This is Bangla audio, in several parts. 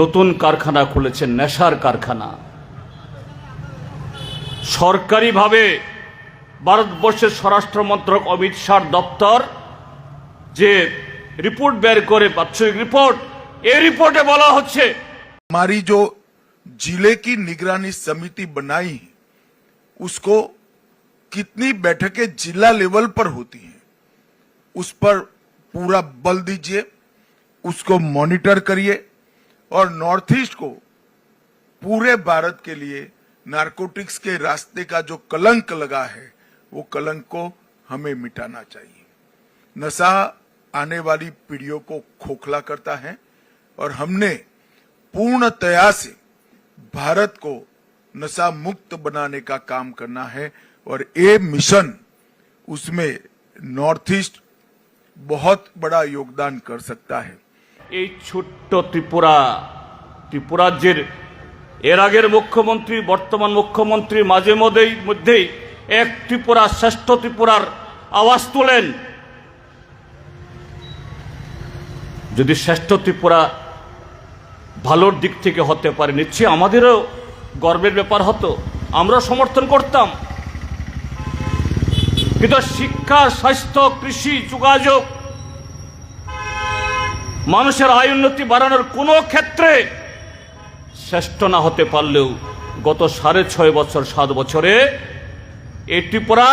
নতুন কারখানা খুলেছেন নেশার কারখানা সরকারিভাবে ভারতবর্ষের স্বরাষ্ট্র মন্ত্রক অমিত শাহর দপ্তর যে রিপোর্ট বের করে বাৎসরিক রিপোর্ট এই রিপোর্টে বলা হচ্ছে हमारी जो जिले की निगरानी समिति बनाई है उसको कितनी बैठकें जिला लेवल पर होती हैं उस पर पूरा बल दीजिए उसको मॉनिटर करिए और नॉर्थ ईस्ट को पूरे भारत के लिए नारकोटिक्स के रास्ते का जो कलंक लगा है, वो कलंक को हमें मिटाना चाहिए। नशा आने वाली पीढ़ियों को खोखला करता है और हमने पूर्णतया से भारत को नशा मुक्त बनाने का काम करना है और ये मिशन उसमें नॉर्थ ईस्ट बहुत बड़ा योगदान कर सकता है। এই ছোট্ট ত্রিপুরা ত্রিপুরাজ্যের এর আগের মুখ্যমন্ত্রী, বর্তমান মুখ্যমন্ত্রী মাঝে মধ্যেই মধ্যেই এক ত্রিপুরা, শ্রেষ্ঠ ত্রিপুরার আওয়াজ তোলেন। যদি শ্রেষ্ঠ ত্রিপুরা ভালোর দিক থেকে হতে পারে, নিশ্চয়ই আমাদেরও গর্বের ব্যাপার হতো। আমরা সমর্থন করতাম। কিন্তু শিক্ষা, স্বাস্থ্য, কৃষি, যোগাযোগ মানুষের আয় উন্নতি বাড়ানোর কোনো ক্ষেত্রে শ্রেষ্ঠ না হতে পারলেও গত সাড়ে ছয় বছর, সাত বছরে এই ত্রিপুরা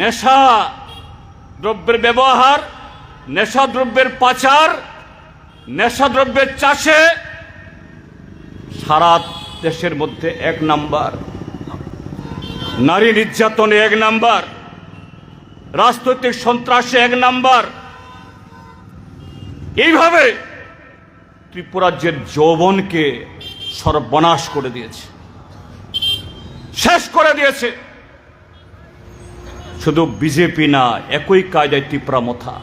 নেশা দ্রব্যের ব্যবহার, নেশা দ্রব্যের পাচার, নেশা দ্রব্যের চাষে সারা দেশের মধ্যে এক নাম্বার। নারী নির্যাতনে এক নাম্বার। রাজনৈতিক সন্ত্রাসে এক নাম্বার। এইভাবে ত্রিপুরাজ্যের যৌবনকে সর্বনাশ করে দিয়েছে। শেষ করে দিয়েছে। শুধু বিজেপি না, একই কায়দায় ত্রিপুরা মথা।